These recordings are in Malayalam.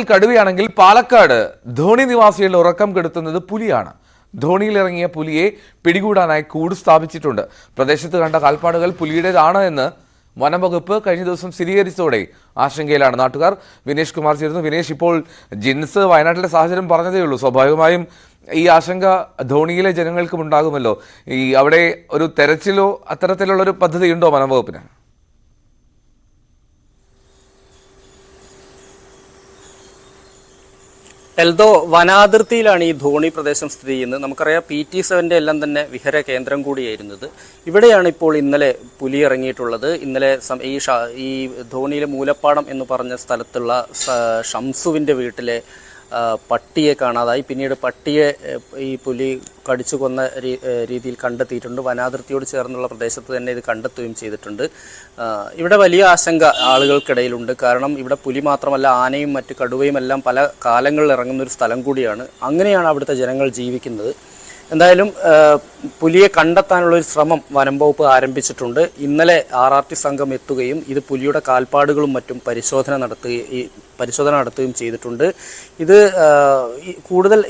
വയനാട്ടിൽ കടുവയാണെങ്കിൽ പാലക്കാട് ധോണി നിവാസികളുടെ ഉറക്കം കെടുത്തുന്നത് പുലിയാണ്. ധോണിയിൽ ഇറങ്ങിയ പുലിയെ പിടികൂടാനായി കൂട് സ്ഥാപിച്ചിട്ടുണ്ട്. പ്രദേശത്ത് കണ്ട കാൽപ്പാടുകൾ പുലിയുടേതാണ് എന്ന് വനംവകുപ്പ് കഴിഞ്ഞ ദിവസം സ്ഥിരീകരിച്ചതോടെ ആശങ്കയിലാണ് നാട്ടുകാർ. വിനേഷ് കുമാർ ചേരുന്നു. വിനേഷ് ഇപ്പോൾ ജിൻസ് വയനാട്ടിലെ സാഹചര്യം പറഞ്ഞതേ ഉള്ളൂ. സ്വാഭാവികമായും ഈ ആശങ്ക ധോണിയിലെ ജനങ്ങൾക്കും ഉണ്ടാകുമല്ലോ. ഈ അവിടെ ഒരു തെരച്ചിലോ അത്തരത്തിലുള്ള ഒരു പദ്ധതിയുണ്ടോ വനംവകുപ്പിന്? എൽദോ വനാതിർത്തിയിലാണ് ഈ ധോണി പ്രദേശം സ്ഥിതി ചെയ്യുന്നത്. നമുക്കറിയാം പി ടി സെവന്റെ എല്ലാം തന്നെ വിഹര കേന്ദ്രം കൂടിയായിരുന്നത്. ഇവിടെയാണ് ഇപ്പോൾ ഇന്നലെ പുലി ഇറങ്ങിയിട്ടുള്ളത്. ഇന്നലെ ഈ ഈ ധോണിയിലെ മൂലപ്പാടം എന്ന് പറഞ്ഞ സ്ഥലത്തുള്ള ഷംസുവിന്റെ വീട്ടിലെ പട്ടിയെ കാണാതായി. പിന്നീട് പട്ടിയെ ഈ പുലി കടിച്ചു കൊന്ന രീതിയിൽ കണ്ടെത്തിയിട്ടുണ്ട്. വനാതിർത്തിയോട് ചേർന്നുള്ള പ്രദേശത്ത് തന്നെ ഇത് കണ്ടെത്തുകയും ചെയ്തിട്ടുണ്ട്. ഇവിടെ വലിയ ആശങ്ക ആളുകൾക്കിടയിലുണ്ട്. കാരണം ഇവിടെ പുലി മാത്രമല്ല ആനയും മറ്റ് കടുവയും എല്ലാം പല കാലങ്ങളിൽ ഇറങ്ങുന്ന ഒരു സ്ഥലം കൂടിയാണ്. അങ്ങനെയാണ് അവിടുത്തെ ജനങ്ങൾ ജീവിക്കുന്നത്. എന്തായാലും പുലിയെ കണ്ടെത്താനുള്ള ഒരു ശ്രമം വനം വകുപ്പ് ആരംഭിച്ചിട്ടുണ്ട്. ഇന്നലെ ആർ ആർ ടി സംഘം എത്തുകയും ഇത് പുലിയുടെ കാൽപ്പാടുകളും മറ്റും പരിശോധന നടത്തുകയും പരിശോധന നടത്തുകയും ചെയ്തിട്ടുണ്ട്. ഇത് കൂടുതൽ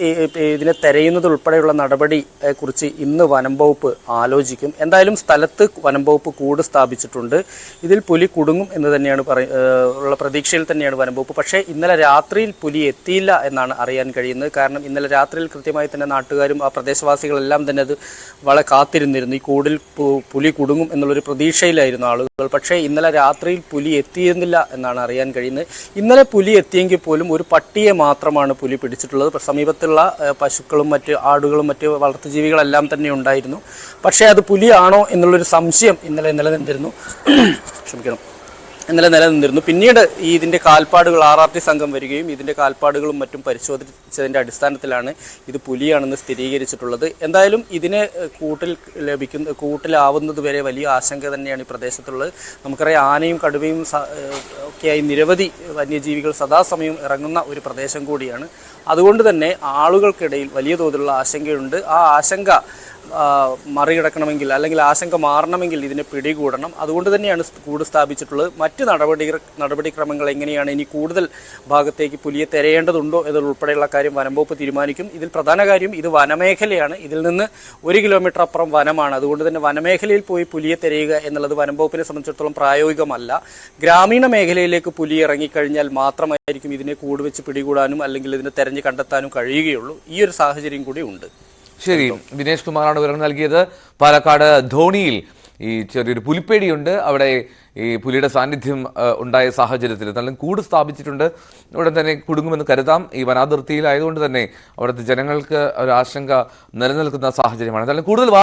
ഇതിനെ തെരയുന്നത് ഉൾപ്പെടെയുള്ള നടപടിയെക്കുറിച്ച് ഇന്ന് വനം വകുപ്പ് ആലോചിക്കും. എന്തായാലും സ്ഥലത്ത് വനം വകുപ്പ് കൂട് സ്ഥാപിച്ചിട്ടുണ്ട്. ഇതിൽ പുലി കുടുങ്ങും എന്ന് തന്നെയാണ് പറ ഉള്ള പ്രതീക്ഷയിൽ തന്നെയാണ് വനം വകുപ്പ്. പക്ഷേ ഇന്നലെ രാത്രിയിൽ പുലി എത്തിയില്ല എന്നാണ് അറിയാൻ കഴിയുന്നത്. കാരണം ഇന്നലെ രാത്രിയിൽ കൃത്യമായി തന്നെ നാട്ടുകാരും ആ പ്രദേശവാസികളെല്ലാം തന്നെ അത് വളരെ കാത്തിരുന്നിരുന്നു. ഈ കൂടിൽ പുലി കുടുങ്ങും എന്നുള്ളൊരു പ്രതീക്ഷയിലായിരുന്നു ആളുകൾ. പക്ഷേ ഇന്നലെ രാത്രിയിൽ പുലി എത്തിയിരുന്നില്ല എന്നാണ് അറിയാൻ കഴിയുന്നത്. ഇന്നലെ പുലി എത്തിയെങ്കിൽ പോലും ഒരു പട്ടിയെ മാത്രമാണ് പുലി പിടിച്ചിട്ടുള്ളത്. സമീപത്തുള്ള പശുക്കളും മറ്റ് ആടുകളും മറ്റ് വളർത്തുജീവികളെല്ലാം തന്നെ ഉണ്ടായിരുന്നു. പക്ഷേ അത് പുലിയാണോ എന്നുള്ളൊരു സംശയം ഇന്നലെ നിലനിന്നിരുന്നു. ക്ഷമിക്കണം. ഇന്നലെ നിലനിന്നിരുന്നു. പിന്നീട് ഈ ഇതിന്റെ കാൽപ്പാടുകൾ ആർ ആർ ടി സംഘം വരികയും ഇതിന്റെ കാൽപ്പാടുകളും മറ്റും പരിശോധിച്ചതിന്റെ അടിസ്ഥാനത്തിലാണ് ഇത് പുലിയാണെന്ന് സ്ഥിരീകരിച്ചിട്ടുള്ളത്. എന്തായാലും ഇതിന് കൂട്ടിൽ ലഭിക്കുന്ന കൂട്ടിലാവുന്നത് വരെ വലിയ ആശങ്ക തന്നെയാണ് ഈ പ്രദേശത്തുള്ളത്. നമുക്കറിയാം ആനയും കടുവയും ഒക്കെയായി നിരവധി വന്യജീവികൾ സദാസമയം ഇറങ്ങുന്ന ഒരു പ്രദേശം കൂടിയാണ്. അതുകൊണ്ട് തന്നെ ആളുകൾക്കിടയിൽ വലിയ തോതിലുള്ള ആശങ്കയുണ്ട്. ആ ആശങ്ക മറികടക്കണമെങ്കിൽ അല്ലെങ്കിൽ ആശങ്ക മാറണമെങ്കിൽ ഇതിനെ പിടികൂടണം. അതുകൊണ്ട് തന്നെയാണ് കൂട് സ്ഥാപിച്ചിട്ടുള്ളത്. മറ്റ് നടപടി നടപടിക്രമങ്ങൾ എങ്ങനെയാണ് ഇനി കൂടുതൽ ഭാഗത്തേക്ക് പുലിയെ തിരയേണ്ടതുണ്ടോ എന്നുൾപ്പെടെയുള്ള കാര്യം വനംവകുപ്പ് തീരുമാനിക്കും. ഇതിൽ പ്രധാന കാര്യം ഇത് വനമേഖലയാണ്. ഇതിൽ നിന്ന് ഒരു കിലോമീറ്റർ അപ്പുറം വനമാണ്. അതുകൊണ്ട് തന്നെ വനമേഖലയിൽ പോയി പുലിയെ തിരയുക എന്നുള്ളത് വനംവകുപ്പിനെ സംബന്ധിച്ചിടത്തോളം പ്രായോഗികമല്ല. ഗ്രാമീണ മേഖലയിലേക്ക് പുലി ഇറങ്ങിക്കഴിഞ്ഞാൽ മാത്രമായിരിക്കും ഇതിനെ കൂടുവെച്ച് പിടികൂടാനും അല്ലെങ്കിൽ ഇതിനെ തെരഞ്ഞു കണ്ടെത്താനും കഴിയുകയുള്ളൂ. ഈ ഒരു സാഹചര്യം കൂടി ഉണ്ട്. ശരി വിനേഷ് കുമാറാണ് വിവരം നൽകിയത്. പാലക്കാട് ധോണിയിൽ ഈ ചെറിയൊരു പുലിപ്പേടിയുണ്ട്. അവിടെ ഈ പുലിയുടെ സാന്നിധ്യം ഉണ്ടായ സാഹചര്യത്തിൽ. നല്ല കൂട് സ്ഥാപിച്ചിട്ടുണ്ട്. ഇവിടെ തന്നെ കുടുങ്ങുമെന്ന് കരുതാം. ഈ വനാതിർത്തിയിലായതുകൊണ്ട് തന്നെ അവിടുത്തെ ജനങ്ങൾക്ക് ഒരു ആശങ്ക നിലനിൽക്കുന്ന സാഹചര്യമാണ്. എന്നാലും കൂടുതൽ